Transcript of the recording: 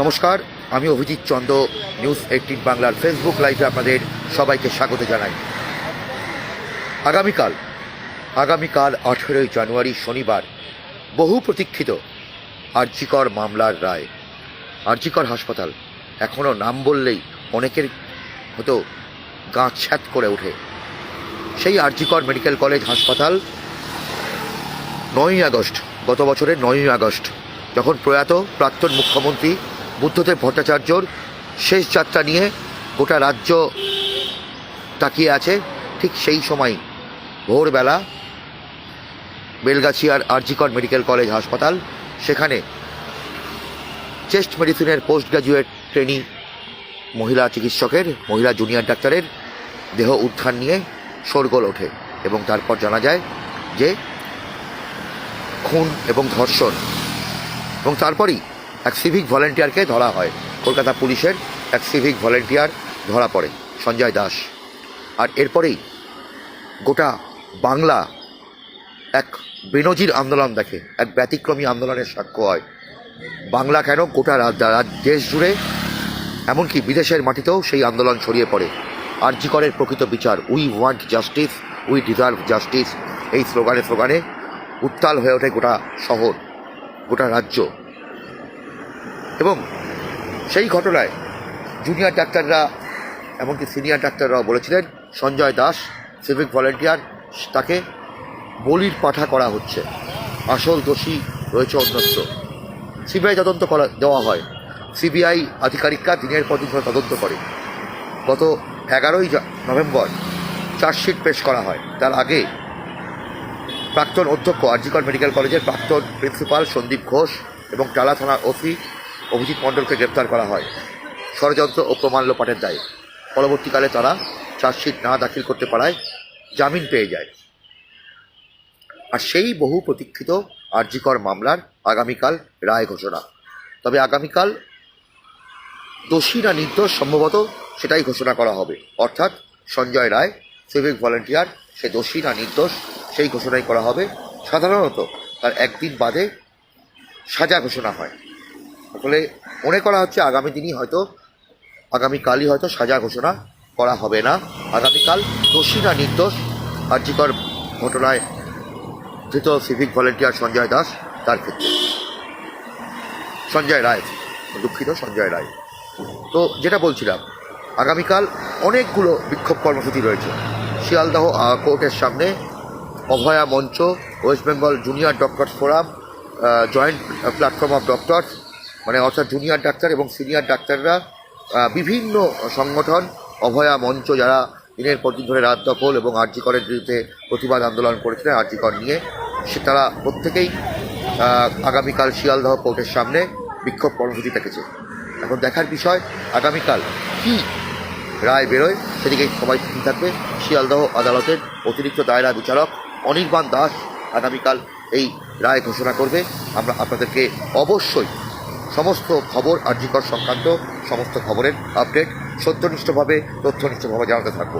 নমস্কার, আমি Abhijit Chandra, news eighteen বাংলার ফেসবুক লাইভে আপনাদের সবাইকে স্বাগত জানাই। আগামীকাল আগামীকাল আঠেরোই জানুয়ারি শনিবার, বহু প্রতীক্ষিত আরজিকর মামলার রায়। আরজিকর হাসপাতাল এখনও নাম বললেই অনেকের হতো গা ছ্যাত করে ওঠে। সেই আরজিকর মেডিকেল কলেজ হাসপাতাল নয়ই আগস্ট, গত বছরের নয়ই আগস্ট, যখন প্রয়াত প্রাক্তন মুখ্যমন্ত্রী বুদ্ধদেব ভট্টাচার্যর শেষ যাত্রা নিয়ে গোটা রাজ্য তাকিয়ে আছে। ঠিক সেই সময় ভোরবেলা বেলগাছিয়ার আরজিকর মেডিকেল কলেজ হাসপাতাল, সেখানে চেস্ট মেডিসিনের পোস্ট গ্র্যাজুয়েট ট্রেনি মহিলা চিকিৎসকের, মহিলা জুনিয়র ডাক্তারের দেহ উত্থান নিয়ে শোরগোল ওঠে এবং তারপর জানা যায় যে খুন এবং ধর্ষণ এবং তারপরই এক সিভিক ভলেন্টিয়ারকে ধরা হয়। কলকাতা পুলিশের এক সিভিক ভলেন্টিয়ার ধরা পড়ে, সঞ্জয় দাস। আর এরপরেই গোটা বাংলা এক বেনজির আন্দোলন দেখে, এক ব্যতিক্রমী আন্দোলনের সাক্ষ্য হয়। বাংলা কেন গোটা দেশ জুড়ে, এমনকি বিদেশের মাটিতেও সেই আন্দোলন ছড়িয়ে পড়ে। আরজিকরের প্রকৃত বিচার we want justice we deserve justice এই স্লোগানে স্লোগানে উত্তাল হয়ে ওঠে গোটা শহর, গোটা রাজ্য। এবং সেই ঘটনায় জুনিয়র ডাক্তাররা, এমনকি সিনিয়র ডাক্তাররাও বলেছিলেন, সঞ্জয় দাস সিভিক ভলেন্টিয়ার তাকে বলির পাঠা করা হচ্ছে। আসল দোষী রয়েছে অন্যত্র। সিবিআই তদন্ত করা, দেওয়া হয়। সিবিআই আধিকারিকরা দিনের পর দিন তদন্ত করে। গত এগারোই নভেম্বর চার্জশিট পেশ করা হয়। তার আগে প্রাক্তন অধ্যক্ষ, আরজিকর মেডিকেল কলেজের প্রাক্তন প্রিন্সিপাল সন্দীপ ঘোষ এবং টালা থানার ওসি অভিজিৎ মণ্ডলকে গ্রেপ্তার করা হয়। ষড়যন্ত্র ও প্রমাণ্য পাঠের দায়ে। পরবর্তীকালে তারা চার্জশিট না দাখিল করতে পারায় জামিন পেয়ে যায়। আর সেই বহু প্রতীক্ষিত আরজিকর মামলার আগামীকাল রায় ঘোষণা। তবে আগামীকাল দোষী না নির্দোষ সম্ভবত সেটাই ঘোষণা করা হবে। অর্থাৎ সঞ্জয় রায়, সিভিক ভলেন্টিয়ার, সে দোষী না নির্দোষ, সেই ঘোষণাই করা হবে। সাধারণত তার একদিন বাদে সাজা ঘোষণা হয়। ফলে মনে করা হচ্ছে আগামী দিনই হয়তো, আগামীকালই হয়তো সাজা ঘোষণা করা হবে না। আগামীকাল দোষী না নির্দোষ। আর্যিকর ঘটনায় ধৃত সিভিক ভলেন্টিয়ার সঞ্জয় দাস তার ক্ষেত্রে। সঞ্জয় রায়, দুঃখিত সঞ্জয় রায়। তো যেটা বলছিলাম, আগামীকাল অনেকগুলো বিক্ষোভ কর্মসূচি রয়েছে। শিয়ালদাহ কোর্টের সামনে Abhaya Mancha, West Bengal junior doctors forum joint platform of doctors মানে অর্থাৎ জুনিয়র ডাক্তার এবং সিনিয়র ডাক্তাররা বিভিন্ন সংগঠন, অভয়া মঞ্চ যারা দিনের পর দিন ধরে রাত দখল এবং আর্যিকরের বিরুদ্ধে প্রতিবাদ আন্দোলন করেছিলেন আর্যিকর নিয়ে, সে তারা প্রত্যেকেই আগামীকাল শিয়ালদহ কোর্টের সামনে বিক্ষোভ কর্মসূচি থেকেছে এখন দেখার বিষয়, আগামীকাল কি রায় বেরোয়, সেদিকে সবাই ঠিক থাকবে। শিয়ালদহ আদালতের অতিরিক্ত দায়রা বিচারক অনির্বাণ দাস আগামীকাল এই রায় ঘোষণা করবে। আমরা আপনাদেরকে অবশ্যই সমস্ত খবর আর জিকর সংক্রান্ত সমস্ত খবরের আপডেট সত্যনিষ্ঠভাবে তথ্যনিষ্ঠভাবে জানাতে থাকব।